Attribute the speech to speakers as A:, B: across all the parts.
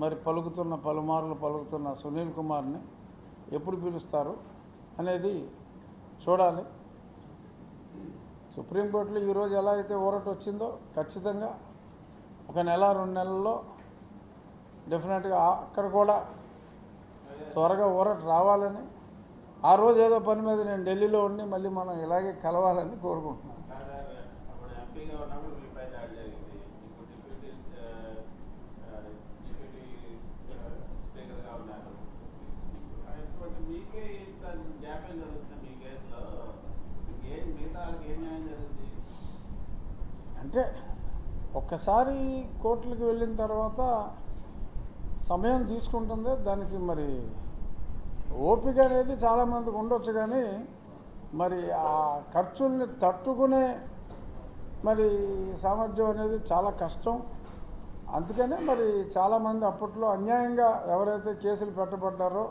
A: మరి పలుకుతున్న పలుమార్లు పలుకుతున్న సునీల్ కుమార్ని ఎప్పుడు పిలుస్తారు అనేది చూడాలి. సుప్రీంకోర్టులో ఈరోజు ఎలా అయితే ఊరట వచ్చిందో ఖచ్చితంగా ఒక నెల రెండు నెలల్లో డెఫినెట్గా అక్కడ కూడా త్వరగా ఊరట రావాలని ఆ రోజు ఏదో పని మీద నేను ఢిల్లీలో ఉండి మళ్ళీ మనం ఇలాగే కలవాలని కోరుకుంటున్నాను
B: కాదా, అప్పుడు ఎంపీగా ఉన్నప్పుడు మీపై దాడి జరిగింది ఇప్పుడు డిప్యూటీ ఆ, ఆ, డిప్యూటీ ఆ, స్పీకర్గా ఉన్నారు అటువంటి మీకే ఇంత జాప్యం జరుగుతుంది మీ కేసులో ఏం మిగతా వాళ్ళకి ఏం న్యాయం జరుగుతుంది
A: అంటే ఒక్కసారి కోర్టులకు వెళ్ళిన తర్వాత సమయం తీసుకుంటుంది దానికి మరి ఓపిక అనేది చాలామందికి ఉండొచ్చు కానీ మరి ఆ ఖర్చుల్ని తట్టుకునే మరి సామర్థ్యం అనేది చాలా కష్టం. అందుకనే మరి చాలామంది అప్పట్లో అన్యాయంగా ఎవరైతే కేసులు పెట్టబడ్డారో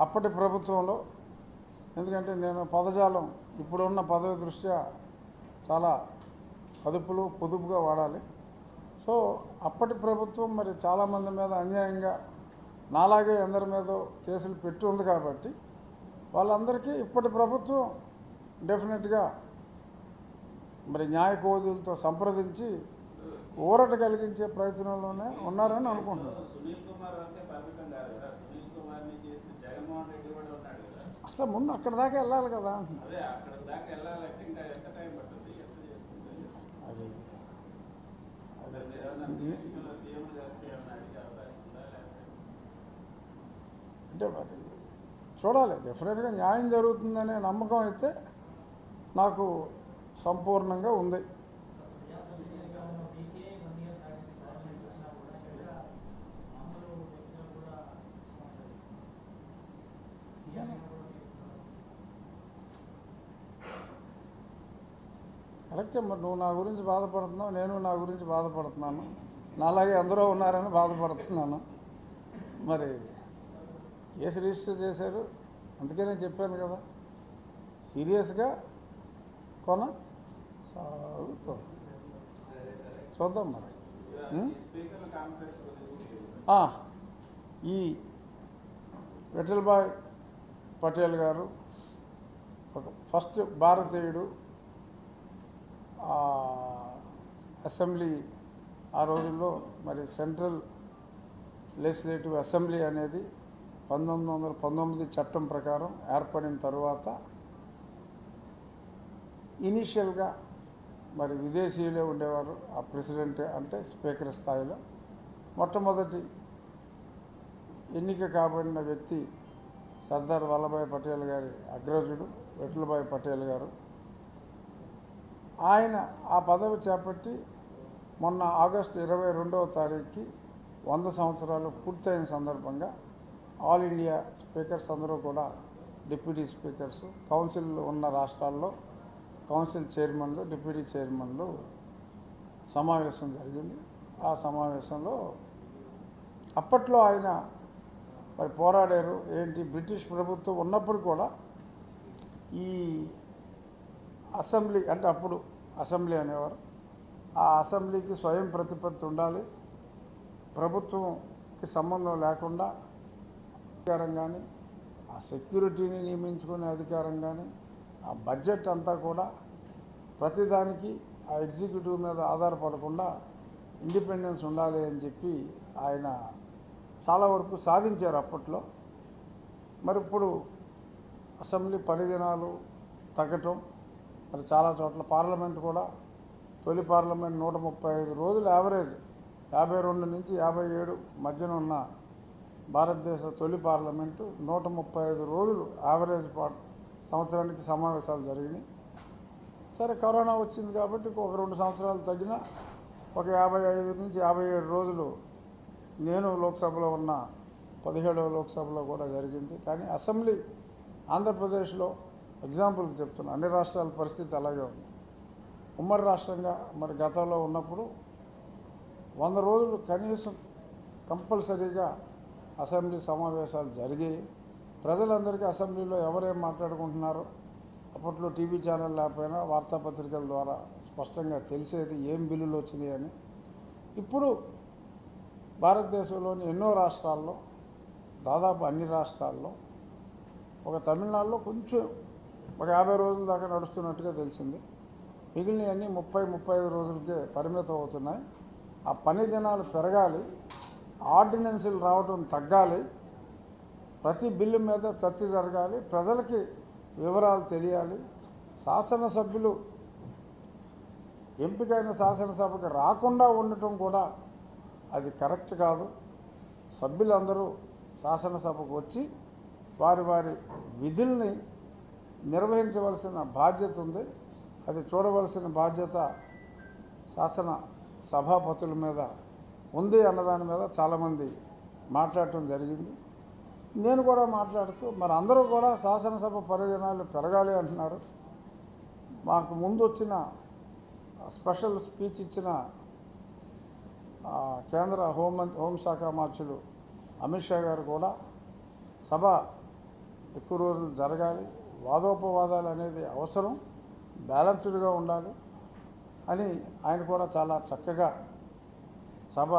A: అప్పటి ప్రభుత్వంలో ఎందుకంటే నేను పదజాలం ఇప్పుడున్న పదవి దృష్ట్యా చాలా అదుపులు పొదుపుగా వాడాలి. సో అప్పటి ప్రభుత్వం మరి చాలామంది మీద అన్యాయంగా నాలాగే అందరి మీద కేసులు పెట్టి ఉంది కాబట్టి వాళ్ళందరికీ ఇప్పటి ప్రభుత్వం డెఫినెట్గా మరి న్యాయ కోదులతో సంప్రదించి ఊరట కలిగించే ప్రయత్నంలోనే ఉన్నారని అనుకుంటున్నాను. అసలు ముందు అక్కడి దాకా వెళ్ళాలి కదా
B: అదే అక్కడ దాకా వెళ్ళాలంటే ఇంకా ఎంత టైం పడుతుంది ఎంత చేసుకుంటుంది
A: అది
B: అదే మీరు ఏమన్నా ఈ విషయంలో సీఎం కలిసి ఏమన్నా అడిగే అవకాశం ఉందా లేకపోతే
A: అంటే మరి చూడాలి. డెఫినెట్గా న్యాయం జరుగుతుందనే నమ్మకం అయితే నాకు సంపూర్ణంగా ఉంది. కరెక్టే మరి నువ్వు నా గురించి బాధపడుతున్నావు నేను నా గురించి బాధపడుతున్నాను. నాలాగే అందరూ ఉన్నారని బాధపడుతున్నాను. మరి కేసు రిజిస్టర్ చేశారు? అందుకే నేను చెప్పాను కదా. సీరియస్గా కొన సాగుతాం. చూద్దాం మరి.
B: ఈ స్పీకర్ల
A: విఠల్భాయ్ పటేల్ గారు ఒక ఫస్ట్ భారతీయుడు అసెంబ్లీ ఆ రోజుల్లో మరి సెంట్రల్ లెజిస్లేటివ్ అసెంబ్లీ అనేది పంతొమ్మిది వందల పంతొమ్మిది చట్టం ప్రకారం ఏర్పడిన తర్వాత ఇనీషియల్గా మరి విదేశీయులే ఉండేవారు. ఆ ప్రెసిడెంట్ అంటే స్పీకర్ స్థాయిలో మొట్టమొదటి ఎన్నిక కాబడిన వ్యక్తి సర్దార్ వల్లభాయ్ పటేల్ గారి అగ్రజుడు వెట్లభాయ్ పటేల్ గారు. ఆయన ఆ పదవి చేపట్టి మొన్న ఆగస్టు ఇరవై రెండవ తారీఖుకి వంద సంవత్సరాలు పూర్తయిన సందర్భంగా ఆల్ ఇండియా స్పీకర్స్ అందరూ కూడా డిప్యూటీ స్పీకర్స్ కౌన్సిల్ ఉన్న రాష్ట్రాల్లో కౌన్సిల్ చైర్మన్లు డిప్యూటీ చైర్మన్లు సమావేశం జరిగింది. ఆ సమావేశంలో అప్పట్లో ఆయన మరి పోరాడారు. ఏంటి? బ్రిటిష్ ప్రభుత్వం ఉన్నప్పుడు కూడా ఈ అసెంబ్లీ అంటే అప్పుడు అసెంబ్లీ అనేవారు. ఆ అసెంబ్లీకి స్వయం ప్రతిపత్తి ఉండాలి. ప్రభుత్వంకి సంబంధం లేకుండా అధికారం కానీ ఆ సెక్యూరిటీని నియమించుకునే అధికారం కానీ ఆ బడ్జెట్ అంతా కూడా ప్రతిదానికి ఆ ఎగ్జిక్యూటివ్ మీద ఆధారపడకుండా ఇండిపెండెన్స్ ఉండాలి అని చెప్పి ఆయన చాలా వరకు సాధించారు అప్పట్లో. మరి ఇప్పుడు అసెంబ్లీ పనిదినాలు తగ్గటం మరి చాలా చోట్ల పార్లమెంట్ కూడా తొలి పార్లమెంట్ నూట ముప్పై ఐదు రోజులు యావరేజ్. యాభై రెండు నుంచి యాభై ఏడు మధ్యన ఉన్న భారతదేశ తొలి పార్లమెంటు నూట ముప్పై ఐదు రోజులు యావరేజ్ పా సంవత్సరానికి సమావేశాలు జరిగినాయి. సరే కరోనా వచ్చింది కాబట్టి ఒక రెండు సంవత్సరాలు తగ్గిన ఒక యాభై ఐదు నుంచి యాభై ఏడు రోజులు నేను లోక్సభలో ఉన్న పదిహేడవ లోక్సభలో కూడా జరిగింది. కానీ అసెంబ్లీ ఆంధ్రప్రదేశ్లో ఎగ్జాంపుల్కి చెప్తున్నా. అన్ని రాష్ట్రాల పరిస్థితి అలాగే ఉంది. ఉమ్మడి రాష్ట్రంగా మరి గతంలో ఉన్నప్పుడు వంద రోజులు కనీసం కంపల్సరీగా అసెంబ్లీ సమావేశాలు జరిగాయి ప్రజలందరికీ అసెంబ్లీలో ఎవరేం మాట్లాడుకుంటున్నారో అప్పట్లో టీవీ ఛానల్ లేకపోయినా వార్తాపత్రికల ద్వారా స్పష్టంగా తెలిసేది ఏం బిల్లులు వచ్చినాయి అని. ఇప్పుడు భారతదేశంలోని ఎన్నో రాష్ట్రాల్లో దాదాపు అన్ని రాష్ట్రాల్లో ఒక తమిళనాడులో కొంచెం ఒక యాభై రోజుల దాకా నడుస్తున్నట్టుగా తెలిసింది. మిగిలినవన్నీ ముప్పై ముప్పై ఐదు రోజులకే పరిమితం అవుతున్నాయి. ఆ పని దినాలు పెరగాలి. ఆర్డినెన్సులు రావడం తగ్గాలి. ప్రతి బిల్లు మీద చర్చ జరగాలి. ప్రజలకి వివరాలు తెలియాలి. శాసనసభ్యులు ఎంపికైన శాసనసభకు రాకుండా ఉండటం కూడా అది కరెక్ట్ కాదు. సభ్యులందరూ శాసనసభకు వచ్చి వారి వారి విధుల్ని నిర్వహించవలసిన బాధ్యత ఉంది. అది చూడవలసిన బాధ్యత శాసన సభాపతుల మీద ఉంది అన్నదాని మీద చాలామంది మాట్లాడటం జరిగింది. నేను కూడా మాట్లాడుతూ మరి అందరూ కూడా శాసనసభ పరిదినాలు పెరగాలి అంటున్నారు. మాకు ముందు వచ్చిన స్పెషల్ స్పీచ్ ఇచ్చిన కేంద్ర హోంమంత్రి హోంశాఖ మార్చులు అమిత్ షా గారు కూడా సభ ఎక్కువ రోజులు జరగాలి. వాదోపవాదాలు అనేది అవసరం బ్యాలెన్స్డ్గా ఉండాలి అని ఆయన కూడా చాలా చక్కగా సభ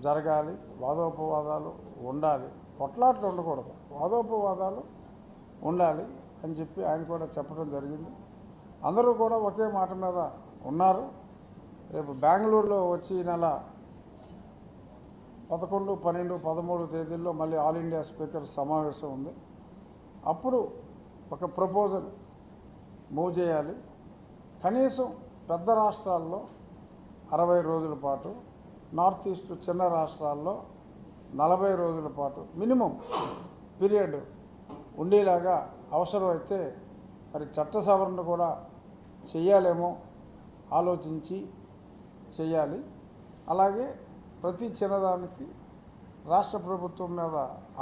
A: జరగాలి వాదోపవాదాలు ఉండాలి. కొట్లాట్లు ఉండకూడదు. వాదోపవాదాలు ఉండాలి అని చెప్పి ఆయన కూడా చెప్పడం జరిగింది. అందరూ కూడా ఒకే మాట మీద ఉన్నారు. రేపు బెంగళూరులో వచ్చి ఈ నెల పదకొండు పన్నెండు పదమూడు తేదీల్లో మళ్ళీ ఆల్ ఇండియా స్పీకర్ సమావేశం ఉంది. అప్పుడు ఒక ప్రపోజల్ మూవ్ చేయాలి. కనీసం పెద్ద రాష్ట్రాల్లో అరవై రోజుల పాటు నార్త్ ఈస్ట్ చిన్న రాష్ట్రాల్లో నలభై రోజుల పాటు మినిమం పీరియడ్ ఉండేలాగా అవసరమైతే మరి చట్ట సవరణ కూడా చేయాలేమో ఆలోచించి చేయాలి అలాగే ప్రతి చిన్నదానికి రాష్ట్ర ప్రభుత్వం మీద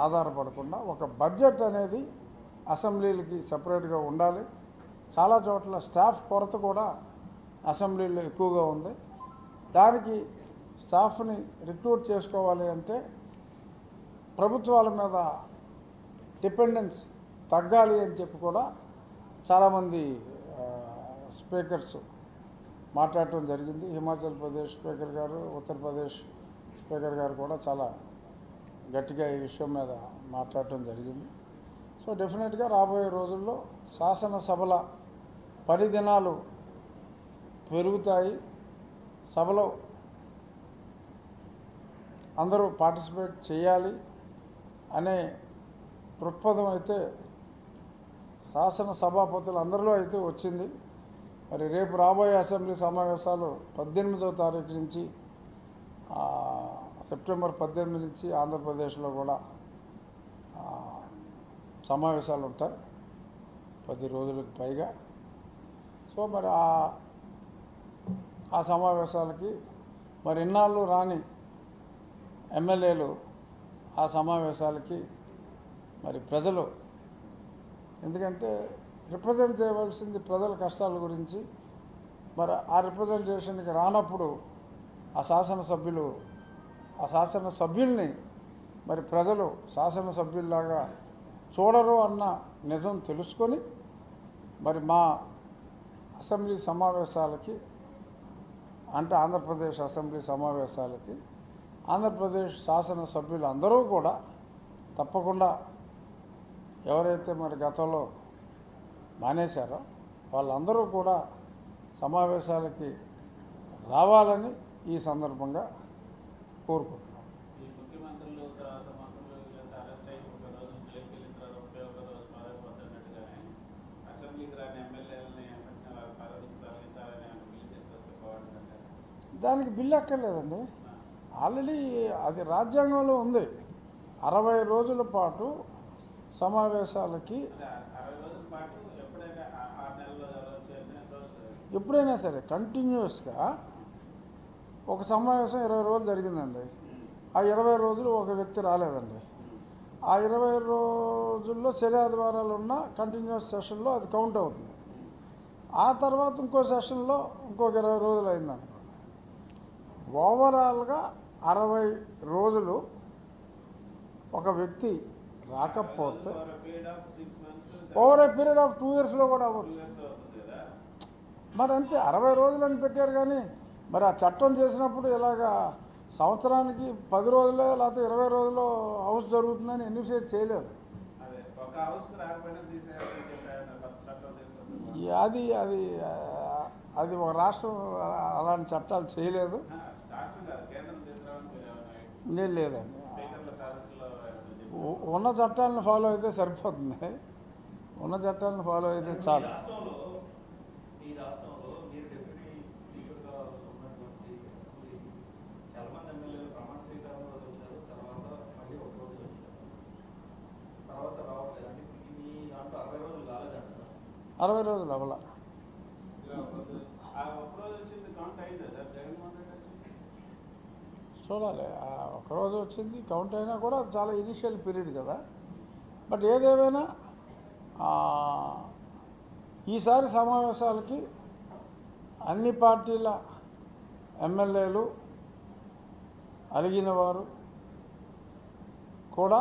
A: ఆధారపడకుండా ఒక బడ్జెట్ అనేది అసెంబ్లీలకి సపరేట్గా ఉండాలి. చాలా చోట్ల స్టాఫ్ కొరత కూడా అసెంబ్లీలో ఎక్కువగా ఉంది. దానికి స్టాఫ్ని రిక్రూట్ చేసుకోవాలి అంటే ప్రభుత్వాల మీద డిపెండెన్స్ తగ్గాలి అని చెప్పి కూడా చాలామంది స్పీకర్స్ మాట్లాడటం జరిగింది. హిమాచల్ ప్రదేశ్ స్పీకర్ గారు ఉత్తరప్రదేశ్ స్పీకర్ గారు కూడా చాలా గట్టిగా ఈ విషయం మీద మాట్లాడటం జరిగింది. సో డెఫినెట్గా రాబోయే రోజుల్లో శాసనసభల పరిదినాలు పెరుగుతాయి. సభలో అందరూ పార్టిసిపేట్ చేయాలి అనే దృక్పథం అయితే శాసన సభాపతులు అందరిలో అయితే వచ్చింది. మరి రేపు రాబోయే అసెంబ్లీ సమావేశాలు పద్దెనిమిదో తారీఖు నుంచి సెప్టెంబర్ పద్దెనిమిది నుంచి ఆంధ్రప్రదేశ్లో కూడా సమావేశాలు ఉంటాయి పది రోజులకు పైగా. సో మరి ఆ ఆ సమావేశాలకి మరి ఇన్నాళ్ళు రాని ఎమ్మెల్యేలు ఆ సమావేశాలకి మరి ప్రజలు. ఎందుకంటే రిప్రజెంట్ చేయవలసింది ప్రజల కష్టాల గురించి. మరి ఆ రిప్రజెంటేషన్కి రానప్పుడు ఆ శాసనసభ్యులు ఆ శాసనసభ్యుల్ని మరి ప్రజలు శాసనసభ్యుల్లాగా చూడరు అన్న నిజం తెలుసుకొని మరి మా అసెంబ్లీ సమావేశాలకి అంటే ఆంధ్రప్రదేశ్ అసెంబ్లీ సమావేశాలకి ఆంధ్రప్రదేశ్ శాసనసభ్యులు అందరూ కూడా తప్పకుండా ఎవరైతే మరి గతంలో మానేశారో వాళ్ళందరూ కూడా సమావేశాలకి రావాలని ఈ సందర్భంగా కోరుకుంటున్నాను
B: ఈ ముఖ్యమంత్రులు తర్వాత మంత్రులు వీళ్ళంతా అరెస్ట్ అయ్యి ఒక రోజు జైలుకి వెళ్ళిన తర్వాత ఒకే ఒక రోజు పారిపోతున్నట్టుగానే అసెంబ్లీకి రాని ఎమ్మెల్యేలని వెంటనే పదవికి తొలగించాలని ఆయన బిల్లు తీసుకొస్తే బాగుంటుందంటారు
A: దానికి బిల్లు అక్కర్లేదండి. ఆల్రెడీ అది రాజ్యాంగంలో ఉంది. అరవై రోజుల పాటు సమావేశాలకి
B: ఎప్పుడైనా
A: సరే కంటిన్యూస్గా ఒక సమావేశం ఇరవై రోజులు జరిగిందండి. ఆ ఇరవై రోజులు ఒక వ్యక్తి రాలేదండి. ఆ ఇరవై రోజుల్లో శని ఉన్న కంటిన్యూస్ సెషన్లో అది కౌంట్ అవుతుంది. ఆ తర్వాత ఇంకో సెషన్లో ఇంకొక ఇరవై రోజులు అయిందండి. ఓవరాల్గా అరవై రోజులు ఒక వ్యక్తి రాకపోతే
B: over
A: a period of two ఇయర్స్లో కూడా అవ్వచ్చు. మరి అంతే అరవై రోజులని పెట్టారు కానీ మరి ఆ చట్టం చేసినప్పుడు ఇలాగా సంవత్సరానికి పది రోజుల్లో లేకపోతే ఇరవై రోజుల్లో హౌస్ జరుగుతుందని ఎన్నిసేపు చేయలేదు.
B: అదే
A: అది అది ఒక రాష్ట్రం అలాంటి చట్టాలు చేయలేదు
B: ఆ, రాష్ట్రం కాదు కేంద్రం తీసుకురావడానికి మీరు ఏమైనా
A: లేదు లేదండి. ఉన్న చట్టాలను ఫాలో అయితే సరిపోతుంది. ఉన్న చట్టాలను ఫాలో అయితే చాలు.
C: అరవై రోజులు
A: అవల
B: ఆ ఒక్కరోజు వచ్చింది కౌంట్
A: అయినా కూడా చాలా ఇనిషియల్ పీరియడ్ కదా. బట్ ఏదేమైనా ఈసారి సమావేశాలకి అన్ని పార్టీల ఎమ్మెల్యేలు అలిగిన వారు కూడా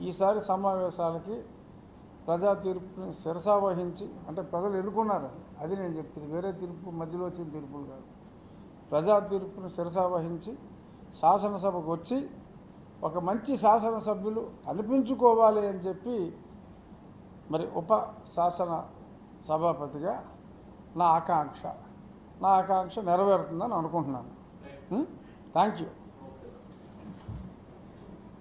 A: ఈసారి సమావేశాలకి ప్రజా తీర్పుని శిరసా వహించి అంటే ప్రజలు ఎన్నుకున్నారు అది నేను చెప్పింది. వేరే తీర్పు మధ్యలో వచ్చిన తీర్పులు కాదు. ప్రజా తీర్పును శిరసా వహించి శాసనసభకు వచ్చి ఒక మంచి శాసనసభ్యులు అనిపించుకోవాలి అని చెప్పి మరి ఉప శాసన సభాపతిగా నా ఆకాంక్ష. నా ఆకాంక్ష నెరవేరుతుందని అనుకుంటున్నాను. Thank you